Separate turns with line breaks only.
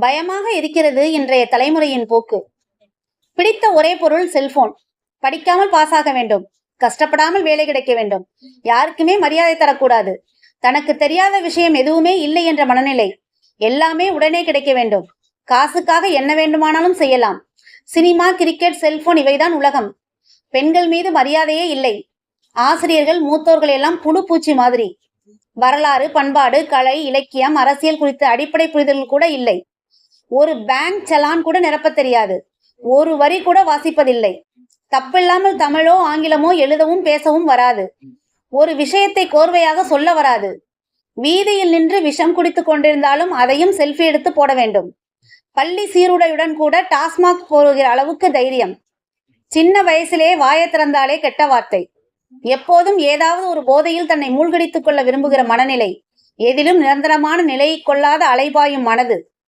பயமாக இருக்கிறது இன்றைய தலைமுறையின் போக்கு. பிடித்த ஒரே பொருள் செல்போன். படிக்காமல் பாஸ் ஆக வேண்டும். கஷ்டப்படாமல் வேலை கிடைக்க வேண்டும். யாருக்குமே மரியாதை தரக்கூடாது. தனக்கு தெரியாத விஷயம் எதுவுமே இல்லை என்ற மனநிலை. எல்லாமே உடனே கிடைக்க வேண்டும். காசுக்காக என்ன வேண்டுமானாலும் செய்யலாம். சினிமா கிரிக்கெட் செல்போன் இவைதான் உலகம். பெண்கள் மீது மரியாதையே இல்லை. ஆசிரியர்கள் மூத்தோர்கள் எல்லாம் புழு பூச்சி மாதிரி. வரலாறு பண்பாடு கலை இலக்கியம் அரசியல் குறித்த அடிப்படை புரிதல் கூட இல்லை. ஒரு பேங்க் சலான் கூட நிரப்பத் தெரியாது. ஒரு வரி கூட வாசிப்பதில்லை. தப்பில்லாமல் தமிழோ ஆங்கிலமோ எழுதவும் பேசவும் வராது. ஒரு விஷயத்தை கோர்வையாக சொல்ல வராது. வீதியில் நின்று விஷம் குடித்து கொண்டிருந்தாலும் அதையும் செல்ஃபி எடுத்து போட வேண்டும். பள்ளி சீருடையுடன் கூட டாஸ்மாக் போகிற அளவுக்கு தைரியம். சின்ன வயசிலே வாயை திறந்தாலே கெட்ட வார்த்தை. எப்போதும் ஏதாவது ஒரு போதையில் தன்னை மூழ்கடித்துக் கொள்ள விரும்புகிற மனநிலை. எதிலும் நிரந்தரமான நிலையை கொள்ளாத அலைபாயும் மனது.